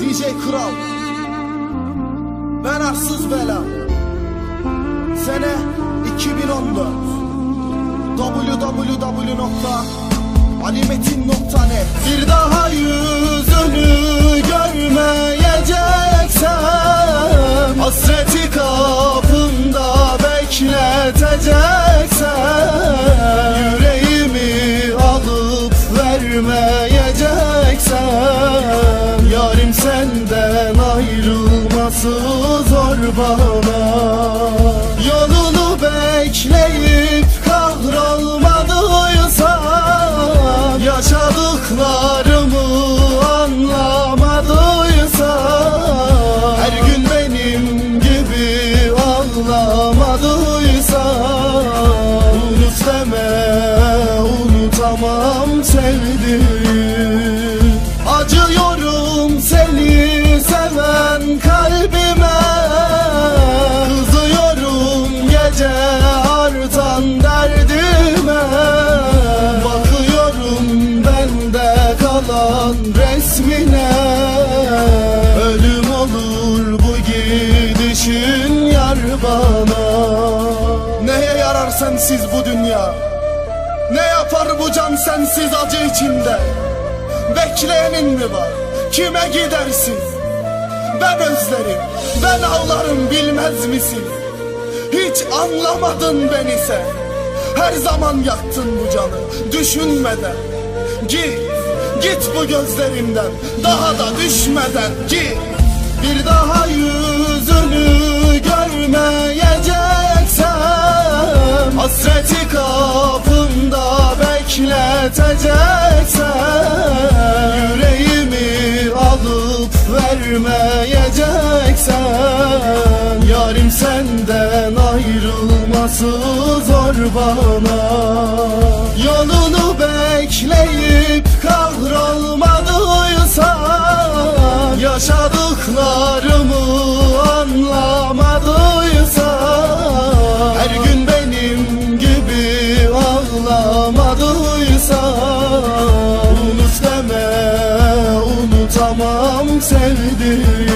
DJ Kral. Ben Arsız Bela. Sene 2014 www.alimetin.net Bir ayrılması zor bana? Yolunu bekleyip kahrolmadıysam Yaşadıklarımı anlamadıysam Her gün benim gibi ağlamadıysan Unut deme unutamam sevdim sensiz bu dünya. Ne yapar bu can sensiz acı içinde? Bekleyenin mi var? Kime gidersin? Ben özlerim ben ağlarım bilmez misin? Hiç anlamadın beni sen. Her zaman yaktın bu canı düşünmeden. Git git bu gözlerimden Daha da düşmeden. Git. Bir daha yüzünü vermeyeceksen Yarim senden ayrılması zor bana. Yolunu bekleyip kahrolmadıysam Yaşadıklarımı anlamadıysam Her gün benim gibi ağlamadıysan Unut deme unutamam sevdiğim